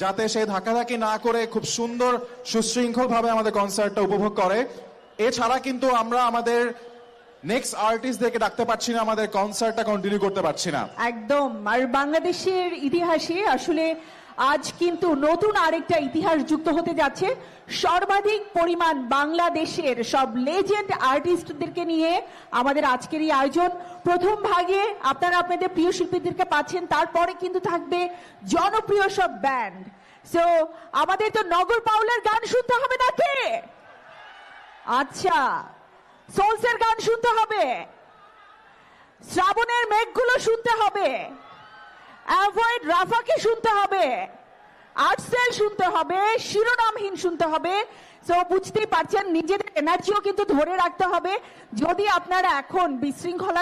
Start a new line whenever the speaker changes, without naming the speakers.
যাতে সে ধাক্কাধাকি না করে খুব সুন্দর সুশৃঙ্খল ভাবে আমাদের কনসার্টটা উপভোগ করে। এছাড়া কিন্তু আমরা আমাদের নেক্সট আর্টিস্টদেরকে ডাকতে পারছি না, আমাদের কনসার্টটা কন্টিনিউ করতে পারছি না।
একদম। আর বাংলাদেশের ইতিহাসে আসলে আজ কিন্তু নতুন আরেকটা ইতিহাস যুক্ত হতে যাচ্ছে। সর্বাধিক পরিমাণ বাংলাদেশের সব লেজেন্ড আর্টিস্টদেরকে নিয়ে আমাদের আজকের এই আয়োজন। প্রথম ভাগে আপনারা আপনাদের প্রিয় শিল্পীদেরকে পাচ্ছেন, তারপরে কিন্তু থাকবে জনপ্রিয় সব ব্যান্ড সো আমাদের তো নগর পাউলার গান শুনতে হবে নাকি? আচ্ছা সোলসের গান শুনতে হবে। শ্রাবণের মেঘগুলো শুনতে হবে। অ্যাভয়েড রাফাকে শুনতে হবে। আর্টসেল শুনতে হবে, শিরোনামহীন শুনতে হবে। তো বুঝতেই পারছেন, নিজেদের এনার্জিও কিন্তু ধরে রাখতে হবে। যদি আপনারা এখন বিশৃঙ্খলা